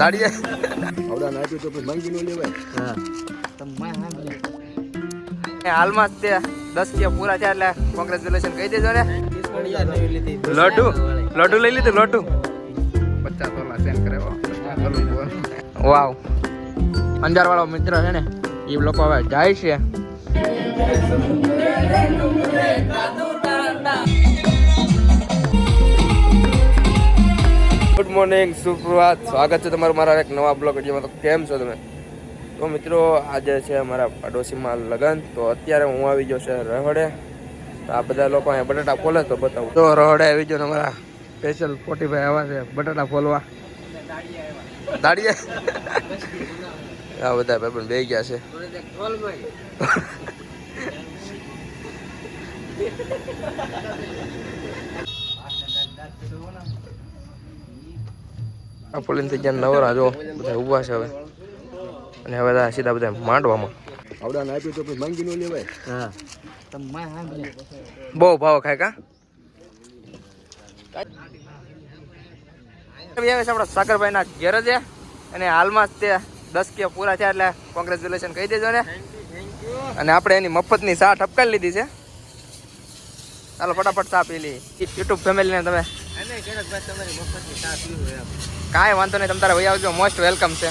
દાડીએ આવડા નાખ્યું તો પછી માંગી નો લેવાય. એ હાલમાં જ તે દસ કે પૂરા થયા એટલે કોંગ્રેચ્યુલેશન કહી દેજો ને. લડુ લડુ લઈ લીધું લડુ પચાસ તોલા સેન કરે વાવ. અંજાર વાળો મિત્ર છે ને એ લોકો હવે જાય છે. ગુડ મોર્નિંગ સુપ્રભાત. સ્વાગત છે તમારું મારા એક નવા બ્લોગ વિડીયોમાં. તો કેમ છો તમે? તો મિત્રો, આજે છે અમારા પડોશીમાં લગન. તો અત્યારે હું આવી ગયો છે રહોડે. તો આ બધા લોકો અહીંયા બટાટા ફોલે તો બતાવું. તો રહોડે આવી ગયો અમારા સ્પેશિયલ ફોર્ટી ફાઈવ આવ્યા છે, બટાટા ફોલવા. દાડીએ. આ બધા ભાઈ પણ બે ગયા છે. આ પોલીન થઈ ગયા નવરા જો બધા ઊભા છે હવે. અને હવે બધા સીધા બધા માંડવામાં. આવડા આપ્યું તો પછી માંગી નો લેવાય. બહુ ભાવ ખાય કા? આવે છે આપણા સાગરભાઈના ઘેર છે અને હાલમાં જ તે દસ કે પૂરા થયા એટલે કોંગ્રેચ્યુલેશન કહી દેજો ને. અને આપણે એની મફતની ચા ઠપકારી લીધી છે. ચાલો ફટાફટ ચા પી લઈએ. યુટ્યુબ ફેમિલીને તમે કાંઈ વાંધો નહીં તમે તારે ભાઈ આવજો. મોસ્ટ વેલકમ છે.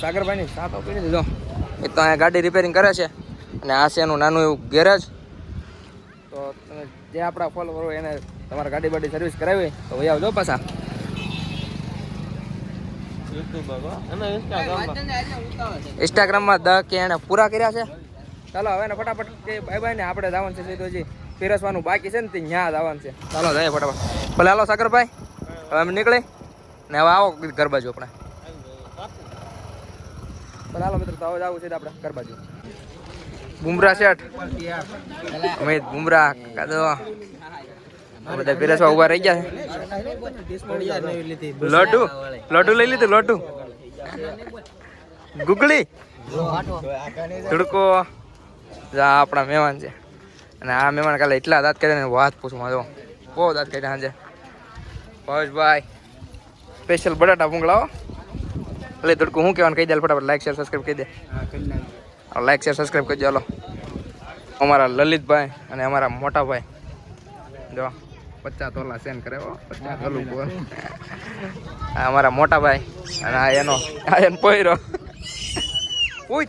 સાગરભાઈની ચા તો પી લીધો એ તો અહીંયા ગાડી રિપેરિંગ કરે છે. અને આ છે એનું નાનું એવું ગેરેજ તો તમે જે આપણા ફોલોવર હોય એને તમારે ગાડી બાડી સર્વિસ કરાવી હોય તો ભાઈ આવજો પાછા. ઇન્સ્ટાગ્રામમાં દ કે એને પૂરા કર્યા છે? ચાલો હવે એને ફટાફટ કે બાય બાય ને આપણે જવાનું છે સીધું હજી પીરસવાનું બાકી છે ને ત્યાં આવવાનું છે. ચાલો જાય ફટાફટ. ભલે, હાલો, સાગરભાઈ. હવે અમે નીકળી ને હવે આવો ઘર બાજુ આપણે. ભલે, હાલો, મિત્રો, તો હવે છે આપણે ઘર બાજુ. બુમરા શેઠ. અમિત બુમરા કાદો બધા પીરસવા ઊભા રહી ગયા લડુ લડુ લઈ લીધું લડુ ગુગળી ધડકો. આપણા મહેમાન છે. અને આ મહેમાન કાલે એટલા દાંત કાઢ્યા ને વાત પૂછું મારો બહુ દાંત કાઢ્યા સાંજે ભાઈ સ્પેશિયલ બટાટા ભૂંગળાઓ એટલે થોડુંક હું કહેવાનું કહી દે ફટાફટ લાઈક શેર સબસ્ક્રાઈબ કહી દે. લાઈક શેર સબસ્ક્રાઈબ દે ચાલો અમારા લલિતભાઈ અને અમારા મોટા ભાઈ જો, પચાસ તોલા સેન કરે પચાસ તોલું બોલ અમારા મોટા ભાઈ અને આ એનો આ એનો પોયરો ઉઈ.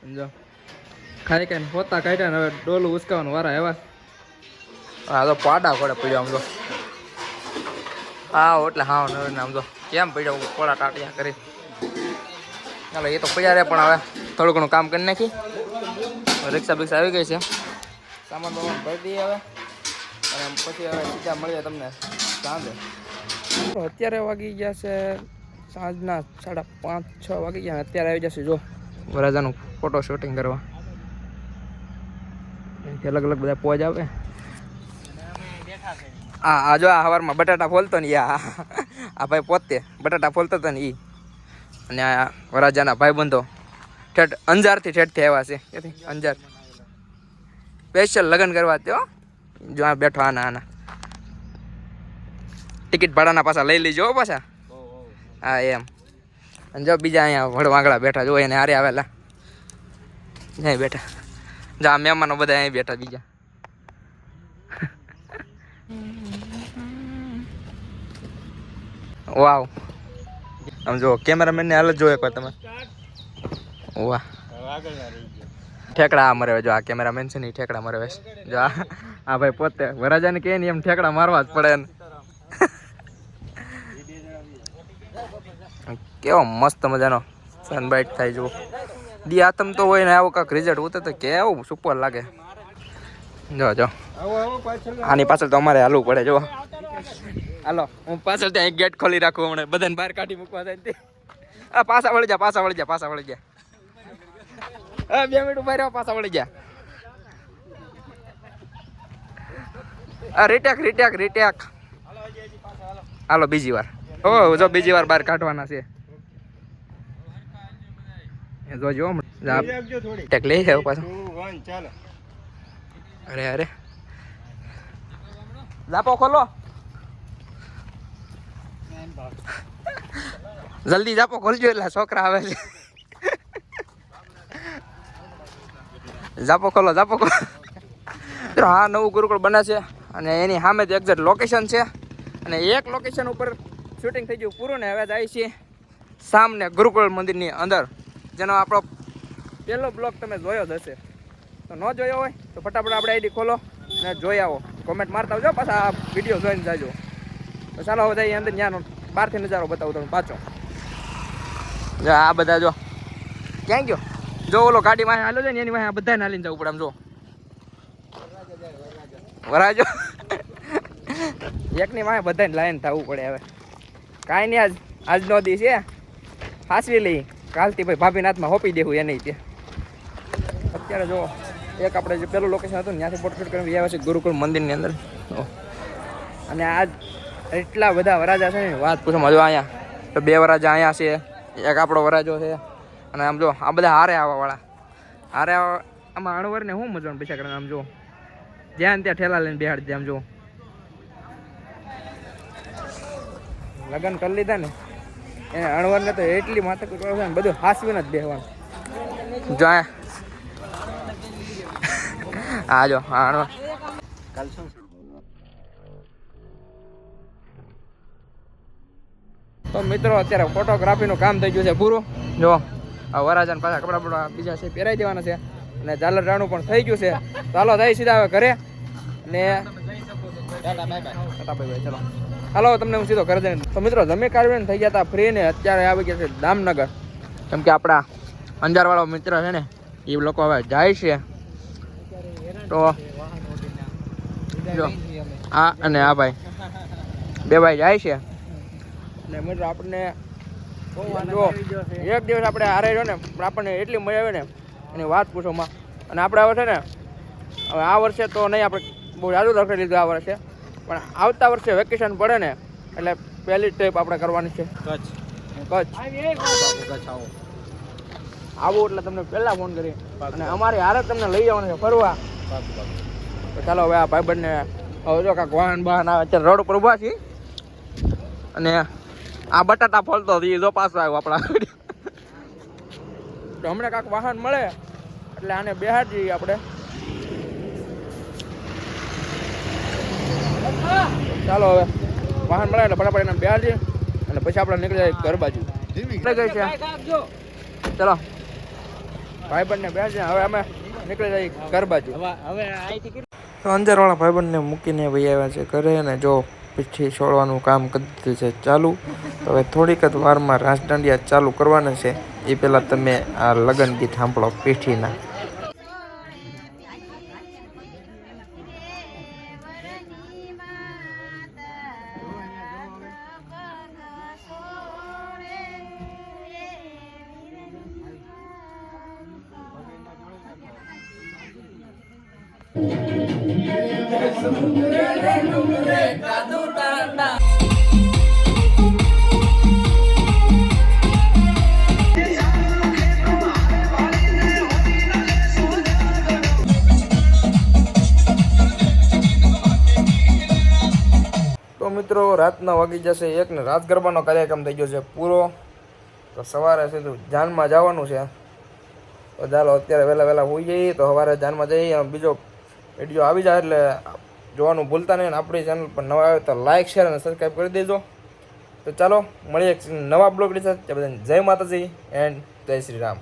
સમજો? ખાઈ ખાઈને પોતા કાઢ્યા ને હવે ડોલું ઉસકાવાનું વારા એવા હા તો પાડા પડે પડ્યો આમ તો. હા એટલે હા ને આમ તો. કેમ પડ્યો કોડા ટાટિયા કરી? ચાલો, એ તો પડ્યા રે પણ હવે થોડું ઘણું કામ કરી નાખી. રિક્ષા બિક્ષા આવી ગઈ છે. સામાન બામાન ભરી દઈએ હવે. અને પછી હવે સીધા મળીએ તમને સાંજે. અત્યારે વાગી ગયા છે સાંજના સાડા પાંચ, છ વાગે ગયા અત્યારે આવી જશે, જો. વરાજાનું ફોટો શૂટિંગ કરવા. અલગ અલગ બધા પોજ આવે હા આ જો આ સવારમાં બટાટા ફોલતો ને આ. આ ભાઈ પોતે બટાટા ફોલતો હતો ને એ અને આ વરાજાના ભાઈબંધો ઠેઠ અંજારથી ઠેઠથી આવ્યા છે. અંજાર. સ્પેશિયલ લગ્ન કરવા તો જો આ બેઠો આના આના. ટિકિટ ભાડાના પાછા લઈ લેજો પાછા. હા, એમ. અને જો બીજા અહીંયા વડવાંગડા બેઠા જો એને હારે આવેલા. નહીં બેઠા. જો આ મહેમાનો બધા અહીં બેઠા બીજા. વાવ. આમ જો કેમેરામેન ને હાલત જો એકવાર તમે. વાહ. ઠેકડા મરે જો આ કેમેરામેન છે ને ઠેકડા મરે જો આ આ ભાઈ પોતે વરાજાને કહે ને એમ ઠેકડા મારવા જ પડે ને. કેવો મસ્ત મજાનો સનબાઈટ થાય જુઓ. દી આતમ તો હોય ને આવો કાંક રિઝલ્ટ ઉતરે તો કેવું સુપર લાગે. જો જો. આની પાછળ તો અમારે હાલવું પડે જો હાલો, હું પાછળ ત્યાં એક ગેટ ખોલી રાખું હમણાં. બધાને બહાર કાઢી મૂકવા જાય આ પાછા વળી જા પાછા વળી જા પાછા વળી જા હા બે મિનિટ ઊભા રહ્યો, પાછા વળી જા આ રીટેક રીટેક રીટેક હાલો, બીજી વાર. ઓ, જો બીજી વાર બહાર કાઢવાના છે. જોજો હમણાં. જા, ટેક લઈ જાવ પાછો. અરે અરે. જાપો ખોલો. જલ્દી જાપો ખોલજો એટલે છોકરા આવે છે. જાપો ખોલો જાપો ખોલો. હા નવું ગુરુકુળ બને છે અને એની સામે જ એક્ઝેક્ટ લોકેશન છે. અને એક લોકેશન ઉપર શૂટિંગ થઈ ગયું પૂરું ને હવે જાય છે સામને ગુરુકુળ મંદિરની અંદર. જેનો આપણો પહેલો બ્લોક તમે જોયો જ હશે. તો ન જોયો હોય તો ફટાફટ આપણે આઈડી ખોલો અને જોઈ આવો. કોમેન્ટ મારતા આવજો પાછા આ વીડિયો જોઈને જાજો. તો ચાલો હવે જઈએ અંદર ત્યાંનો બહારથી નજારો બતાવું તમે પાછો. આ બધા જો. ક્યાં ગયો? જો ઓલો ગાડી માં હાલો છે ને એની વાંહે આ બધાને હાલીને જવું પડે આમ જો. વરાજો. એકની વાંહે બધાને લાઈન થવું પડે હવે. કાંઈ નહીં આજ આજનો દી છે. હાસવી લઈ. કાલથી ભાઈ ભાભીના હાથમાં હોપી દેવું એને તે. અત્યારે જો, એક આપણે જે પેલું લોકેશન હતું ત્યાંથી ફોટોશૂટ કરીને આવ્યા છે ગુરુકુળ મંદિરની અંદર. અને આજ એટલા બધા વરાજા છે ને, વાત પૂછો જો અહીંયા. તો બે વરાજા અહીંયા છે, એક આપણો વરાજો છે, અને આમ જો, આ બધા હારે આવવાવાળા. હારે આમાં અણવરને શું મજો પૈસા કરે આમ જો. જ્યાં ત્યાં ઠેલા લઈને બેહાડી દે, આમ જો. લગ્ન કરી લીધા ને. એને અણવરને તો એટલી માથા કૂટ છે ને બધું હાસવીને જ બેહવાનું. જો હા જો હા અણવર તો મિત્રો અત્યારે ફોટોગ્રાફીનું કામ થઈ ગયું છે પૂરું. જો આ વરાજાને પાછા કપડા બપડા બીજા છે પહેરાઈ દેવાના છે. અને ઝાલર રાણું પણ થઈ ગયું છે. ચાલો જઈ સીધા હવે ઘરે. ને ટાટા બાય બાય ચલો. હાલો, તમને હું સીધો ઘરે જઈને. તો મિત્રો, જમી કાઢવીને થઈ ગયા હતા ફ્રી ને અત્યારે આવી ગયા છે દામનગર કેમ કે આપણા અંજારવાળો મિત્ર છે ને એ લોકો હવે જાય છે. તો જો, આ અને આ ભાઈ. બે ભાઈ જાય છે. ને મિત્રો, આપણને જો, એક દિવસ આપણે હારે રહ્યો ને, પણ આપણને એટલી મજા આવે ને, એની વાત પૂછોમાં અને આપણે હવે છે ને, હવે આ વર્ષે તો નહીં, આપણે બહુ જાદુ લખી લીધું આ વર્ષે. પણ આવતા વર્ષે વેકેશન પડે ને એટલે પહેલી ટ્રીપ આપણે કરવાની છે. કચ્છ. કચ્છ. આવું એટલે તમને પહેલા ફોન કરી. અને અમારી હારે તમને લઈ જવાનું છે ફરવા. ચાલો હવે આ ભાઈબંધને હવે જો કાંઈક વાહન બહાન આવે. અત્યારે રોડ ઉપર ઊભા છીએ. અને આ બટાટા ફોલતો હતી જો પાછો આવ્યો આપણા. હમણાં કાંઈક વાહન મળે એટલે આને બેહાડી જઈએ આપણે. ચાલો હવે. વાહન મળે એટલે ફટાફટ એને બેહાડી અને પછી આપણે નીકળી જાય ઘર બાજુ. નીકળી ગઈ છે. ચલો. ભાઈબંધને હવે અમે નીકળી જઈએ ઘર બાજુ. તો અંજારવાળા ભાઈબંધને મૂકીને ભાઈ આવ્યા છે ઘરે અને જો પીઠી છોડવાનું કામ કરી દીધું છે ચાલુ. તો હવે થોડીક જ વારમાં રાસ દાંડિયા ચાલુ કરવાના છે. એ પહેલાં તમે આ લગ્ન ગીત સાંભળો પીઠીના તો મિત્રો, રાતના વાગી જશે એક ને રાત ગરબાનો કાર્યક્રમ થઈ ગયો છે પૂરો. તો સવારે સીધું જાનમાં જવાનું છે. તો ચાલો અત્યારે વહેલા વહેલા હોઈ જઈએ તો સવારે જાનમાં જઈએ બીજો વીડિયો આવી જાય એટલે જોવાનું ભૂલતા નહીં આપણી ચેનલ પર નવા આવે તો લાઇક શેર અને સબસ્ક્રાઈબ કરી દેજો. તો ચાલો, મળીએ એક નવા બ્લોગ સાથે. બધાને જય માતાજી એન્ડ જય શ્રી રામ.